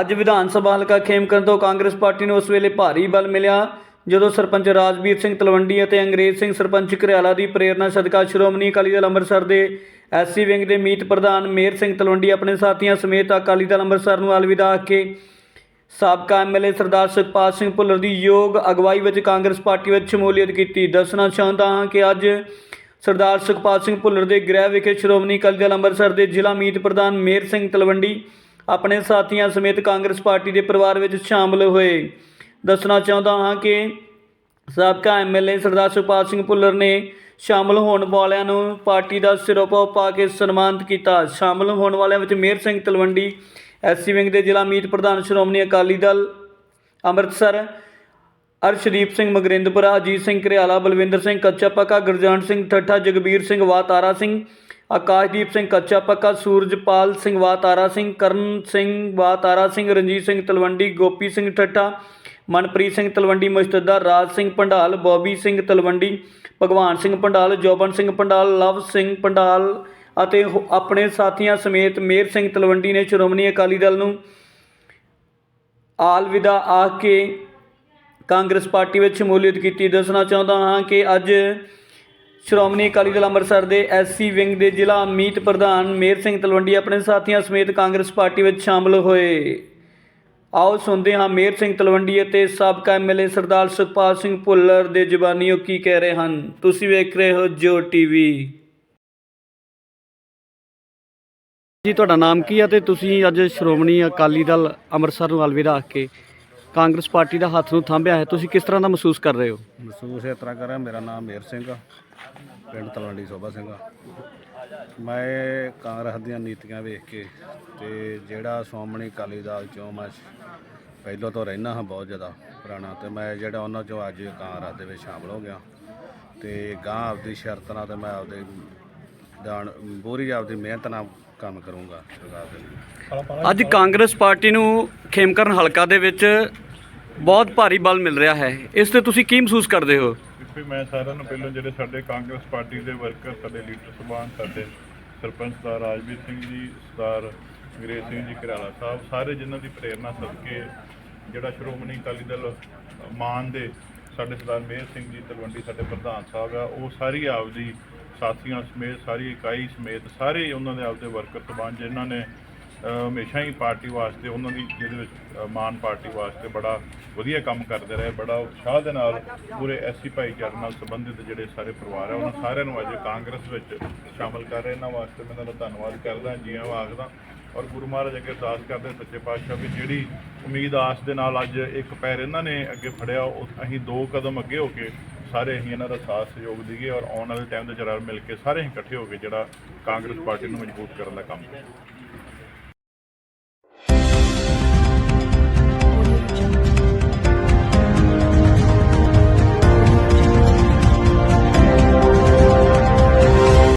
ਅੱਜ ਵਿਧਾਨ ਸਭਾ ਹਲਕਾ ਖੇਮਕਰਨ ਤੋਂ ਕਾਂਗਰਸ ਪਾਰਟੀ ਨੂੰ ਉਸ ਵੇਲੇ ਭਾਰੀ ਬਲ ਮਿਲਿਆ, ਜਦੋਂ ਸਰਪੰਚ ਰਾਜਵੀਰ ਸਿੰਘ ਤਲਵੰਡੀ ਅਤੇ ਅੰਗਰੇਜ਼ ਸਿੰਘ ਸਰਪੰਚ ਘਰਿਆਲਾ ਦੀ ਪ੍ਰੇਰਣਾ ਸਦਕਾ ਸ਼੍ਰੋਮਣੀ ਅਕਾਲੀ ਦਲ ਅੰਮ੍ਰਿਤਸਰ ਦੇ ਐਸਸੀ ਵਿੰਗ ਦੇ ਮੀਤ ਪ੍ਰਧਾਨ ਮੇਰ ਸਿੰਘ ਤਲਵੰਡੀ ਆਪਣੇ ਸਾਥੀਆਂ ਸਮੇਤ ਅਕਾਲੀ ਦਲ ਅੰਮ੍ਰਿਤਸਰ ਨੂੰ ਅਲਵਿਦਾ ਆਖ। ਕੇ ਸਾਬਕਾ ਐਮਐਲਏ ਸਰਦਾਰ ਸੁਖਪਾਲ ਸਿੰਘ ਭੁੱਲਰ ਦੀ ਯੋਗ ਅਗਵਾਈ ਵਿੱਚ ਕਾਂਗਰਸ ਪਾਰਟੀ ਵਿੱਚ ਸ਼ਮੂਲੀਅਤ ਕੀਤੀ। ਦੱਸਣਾ ਚਾਹੁੰਦਾ ਹਾਂ ਕਿ ਅੱਜ ਸਰਦਾਰ ਸੁਖਪਾਲ ਸਿੰਘ ਭੁੱਲਰ ਦੇ ਗ੍ਰਹਿ ਵਿਖੇ ਸ਼੍ਰੋਮਣੀ ਅਕਾਲੀ ਦਲ ਅੰਮ੍ਰਿਤਸਰ ਦੇ ਜ਼ਿਲ੍ਹਾ ਮੀਤ ਪ੍ਰਧਾਨ ਮੇਰ ਸਿੰਘ ਤਲਵੰਡੀ ਆਪਣੇ ਸਾਥੀਆਂ ਸਮੇਤ ਕਾਂਗਰਸ ਪਾਰਟੀ ਦੇ ਪਰਿਵਾਰ ਵਿੱਚ ਸ਼ਾਮਲ ਹੋਏ। ਦੱਸਣਾ ਚਾਹੁੰਦਾ ਹਾਂ ਕਿ ਸਾਬਕਾ ਐਮਐਲਏ ਸਰਦਾਰ ਸੁਖਪਾਲ ਸਿੰਘ ਭੁੱਲਰ ਨੇ ਸ਼ਾਮਲ ਹੋਣ ਵਾਲਿਆਂ ਨੂੰ ਪਾਰਟੀ ਦਾ ਸਿਰੋਪਾ ਪਾ ਕੇ ਸਨਮਾਨਿਤ ਕੀਤਾ। ਸ਼ਾਮਲ ਹੋਣ ਵਾਲਿਆਂ ਵਿੱਚ ਮੇਰ ਸਿੰਘ ਤਲਵੰਡੀ ਐਸਸੀ ਵਿੰਗ ਦੇ ਜ਼ਿਲ੍ਹਾ ਮੀਤ ਪ੍ਰਧਾਨ ਸ਼੍ਰੋਮਣੀ ਅਕਾਲੀ ਦਲ ਅੰਮ੍ਰਿਤਸਰ, ਅਰਸ਼ਦੀਪ ਸਿੰਘ ਮਗਰਿੰਦਪੁਰਾ, ਅਜੀਤ ਸਿੰਘ ਘਰਿਆਲਾ, ਬਲਵਿੰਦਰ ਸਿੰਘ ਕੱਚਾ ਪੱਕਾ ਗੁਰਜੰਟ ਸਿੰਘ ਠੱਠਾ, ਜਗਬੀਰ ਸਿੰਘ ਵਾਤਾਰਾ ਸਿੰਘ ਆਕਾਸ਼ਦੀਪ ਸਿੰਘ ਕੱਚਾ ਪੱਕਾ, ਸੂਰਜਪਾਲ ਸਿੰਘ ਵਾਤਾਰਾ ਸਿੰਘ, ਕਰਨ ਸਿੰਘ ਵਾਤਾਰਾ ਸਿੰਘ, ਰਣਜੀਤ ਸਿੰਘ ਤਲਵੰਡੀ, ਗੋਪੀ ਸਿੰਘ ਠੱਟਾ ਮਨਪ੍ਰੀਤ ਸਿੰਘ ਤਲਵੰਡੀ ਮੁਸਤਦਾ ਰਾਜ ਸਿੰਘ ਪੰਡਾਲ, ਬੋਬੀ ਸਿੰਘ ਤਲਵੰਡੀ, ਭਗਵਾਨ ਸਿੰਘ ਪੰਡਾਲ, ਜੋਬਨ ਸਿੰਘ ਪੰਡਾਲ, ਲਵ ਸਿੰਘ ਪੰਡਾਲ ਅਤੇ ਹੋ- ਆਪਣੇ ਸਾਥੀਆਂ ਸਮੇਤ ਮੇਰ ਸਿੰਘ ਤਲਵੰਡੀ ਨੇ ਸ਼੍ਰੋਮਣੀ ਅਕਾਲੀ ਦਲ ਨੂੰ ਆਲਵਿਦਾ ਆਖ ਕੇ ਕਾਂਗਰਸ ਪਾਰਟੀ ਵਿੱਚ ਸ਼ਮੂਲੀਅਤ ਕੀਤੀ। ਦੱਸਣਾ ਚਾਹੁੰਦਾ ਹਾਂ ਕਿ ਅੱਜ ਸ਼੍ਰੋਮਣੀ ਅਕਾਲੀ ਦਲ ਅੰਮ੍ਰਿਤਸਰ ਦੇ ਐਸਸੀ ਵਿੰਗ ਦੇ ਜ਼ਿਲ੍ਹਾ ਮੀਤ ਪ੍ਰਧਾਨ ਮੇਰ ਸਿੰਘ ਤਲਵੰਡੀ ਆਪਣੇ ਸਾਥੀਆਂ ਸਮੇਤ ਕਾਂਗਰਸ ਪਾਰਟੀ ਵਿੱਚ ਸ਼ਾਮਲ ਹੋਏ। ਆਓ ਸੁਣਦੇ ਹਾਂ ਮੇਰ ਸਿੰਘ ਤਲਵੰਡੀ ਅਤੇ ਸਾਬਕਾ ਐਮਐਲਏ ਸਰਦਾਰ ਸੁਖਪਾਲ ਸਿੰਘ ਭੁੱਲਰ ਦੇ ਜ਼ੁਬਾਨੀਓ ਕੀ ਕਹਿ ਰਹੇ ਹਨ? ਤੁਸੀਂ ਵੇਖ ਰਹੇ ਹੋ ਜੋ ਟੀਵੀ। ਜੀ, ਤੁਹਾਡਾ ਨਾਮ ਕੀ ਹੈ ਤੇ ਤੁਸੀਂ ਅੱਜ ਸ਼੍ਰੋਮਣੀ ਅਕਾਲੀ ਦਲ ਅੰਮ੍ਰਿਤਸਰ ਨੂੰ ਅਲਵਿਦਾ ਆਖ ਕੇ ਕਾਂਗਰਸ ਪਾਰਟੀ ਦਾ ਹੱਥ ਨੂੰ ਥਾਂਭਿਆ ਹੈ। ਤੁਸੀਂ ਕਿਸ ਤਰ੍ਹਾਂ ਦਾ ਮਹਿਸੂਸ ਕਰ ਰਹੇ ਹੋ? ਮਹਿਸੂਸ ਇਸ ਤਰ੍ਹਾਂ ਕਰ ਰਿਹਾ, ਮੇਰਾ ਨਾਮ ਮੇਰ ਸਿੰਘ ਆ। ਪਿੰਡ ਤਲਵੰਡੀ ਸੋਭਾ ਸਿੰਘ ਮੈਂ ਕਾਂਗਰਸ ਦੀਆਂ ਨੀਤੀਆਂ ਵੇਖ ਕੇ ਤੇ ਜਿਹੜਾ ਸ਼੍ਰੋਮਣੀ ਅਕਾਲੀ ਦਲ ਚੋਂ ਮੈਂ ਪਹਿਲਾਂ ਤੋਂ ਰਹਿਣਾ ਹਾਂ ਬਹੁਤ ਜ਼ਿਆਦਾ ਪੁਰਾਣਾ ਤੇ ਮੈਂ ਜਿਹੜਾ ਉਹਨਾਂ ਚੋਂ ਅੱਜ ਕਾਂਗਰਸ ਦੇ ਵਿੱਚ ਸ਼ਾਮਲ ਹੋ ਗਿਆ। ਤੇ ਗਾਂ ਆਪਦੀ ਸ਼ਰਤ ਨਾਲ ਤੇ ਮੈਂ ਆਪਦੇ ਦਾਨ ਬੋਰੀ ਆਪਦੀ ਮਿਹਨਤ ਨਾਲ ਕੰਮ ਕਰੂੰਗਾ ਸਰਕਾਰ ਦੇ ਲਈ। ਅੱਜ ਕਾਂਗਰਸ ਪਾਰਟੀ ਨੂੰ ਖੇਮਕਰਨ ਹਲਕਾ ਦੇ ਵਿੱਚ ਬਹੁਤ ਭਾਰੀ ਬਲ ਮਿਲ ਰਿਹਾ ਹੈ। ਇਸ ਤੇ ਤੁਸੀਂ ਕੀ ਮਹਿਸੂਸ ਕਰਦੇ ਹੋ? ਦੇਖੋ ਮੈਂ ਸਾਰਿਆਂ ਨੂੰ ਪਹਿਲਾਂ ਜਿਹੜੇ ਸਾਡੇ ਕਾਂਗਰਸ ਪਾਰਟੀ ਦੇ ਵਰਕਰ, ਸਾਡੇ ਲੀਡਰ ਸਭਾਨ ਸਾਡੇ ਸਰਪੰਚ ਦਾ ਰਾਜਵੀਰ ਸਿੰਘ ਜੀ, ਸਰਦਾਰ ਅੰਗਰੇਜ਼ ਸਿੰਘ ਜੀ, ਘਰਾਲਾ ਸਾਹਿਬ, ਸਾਰੇ ਜਿਨ੍ਹਾਂ ਦੀ ਪ੍ਰੇਰਣਾ ਸਦਕੇ ਜਿਹੜਾ ਸ਼੍ਰੋਮਣੀ ਅਕਾਲੀ ਦਲ ਮਾਨ ਦੇ ਸਾਡੇ ਸਰਦਾਰ ਮੇਹਰ ਸਿੰਘ ਜੀ, ਤਲਵੰਡੀ ਸਾਡੇ ਪ੍ਰਧਾਨ ਸਾਹਿਬ ਆ, ਉਹ ਸਾਰੀ ਆਪਦੀ ਸਾਥੀਆਂ ਸਮੇਤ, ਸਾਰੀ ਇਕਾਈ ਸਮੇਤ, ਸਾਰੇ ਉਹਨਾਂ ਦੇ ਆਪਦੇ ਵਰਕਰ ਸਭਾਨ ਜਿਨ੍ਹਾਂ ਨੇ ਹਮੇਸ਼ਾ ਹੀ ਪਾਰਟੀ ਵਾਸਤੇ ਉਹਨਾਂ ਦੀ ਜਿਹਦੇ ਵਿੱਚ ਅ, ਮਾਨ ਪਾਰਟੀ ਵਾਸਤੇ ਬੜਾ ਵਧੀਆ ਕੰਮ ਕਰਦੇ ਰਹੇ ਬੜਾ ਉਤਸ਼ਾਹ ਦੇ ਨਾਲ ਪੂਰੇ ਐਸਸੀ ਭਾਈਚਾਰੇ ਨਾਲ ਸੰਬੰਧਿਤ ਜਿਹੜੇ ਸਾਰੇ ਪਰਿਵਾਰ ਆ ਉਹਨਾਂ ਸਾਰਿਆਂ ਨੂੰ ਅੱਜ ਕਾਂਗਰਸ ਵਿੱਚ ਸ਼ਾਮਲ ਕਰ ਰਹੇ। ਇਹਨਾਂ ਵਾਸਤੇ ਮੈਂ ਇਹਨਾਂ ਧੰਨਵਾਦ ਕਰਦਾ ਜੀਆਂ ਆਇਆਂ ਆਖਦਾ ਔਰ ਗੁਰੂ ਮਹਾਰਾਜ ਅੱਗੇ ਅਰਦਾਸ ਕਰਦੇ ਸੱਚੇ ਪਾਤਸ਼ਾਹ ਵੀ ਜਿਹੜੀ ਉਮੀਦ ਆਸ ਦੇ ਨਾਲ ਅੱਜ ਇੱਕ ਪੈਰ ਇਹਨਾਂ ਨੇ ਅੱਗੇ ਫੜਿਆ ਉਹ ਅਸੀਂ ਦੋ ਕਦਮ ਅੱਗੇ ਹੋ ਕੇ ਸਾਰੇ ਅਸੀਂ ਇਹਨਾਂ ਦਾ ਸਾਥ ਸਹਿਯੋਗ ਦਈਏ ਔਰ ਆਉਣ ਵਾਲੇ ਟਾਈਮ ਦੇ ਚ ਰਲ ਮਿਲ ਕੇ ਸਾਰੇ ਅਸੀਂ ਇਕੱਠੇ ਹੋ ਕੇ ਜਿਹੜਾ ਕਾਂਗਰਸ ਪਾਰਟੀ ਨੂੰ ਮਜ਼ਬੂਤ ਕਰਨ ਦਾ ਕੰਮ ਕਰੀਏ।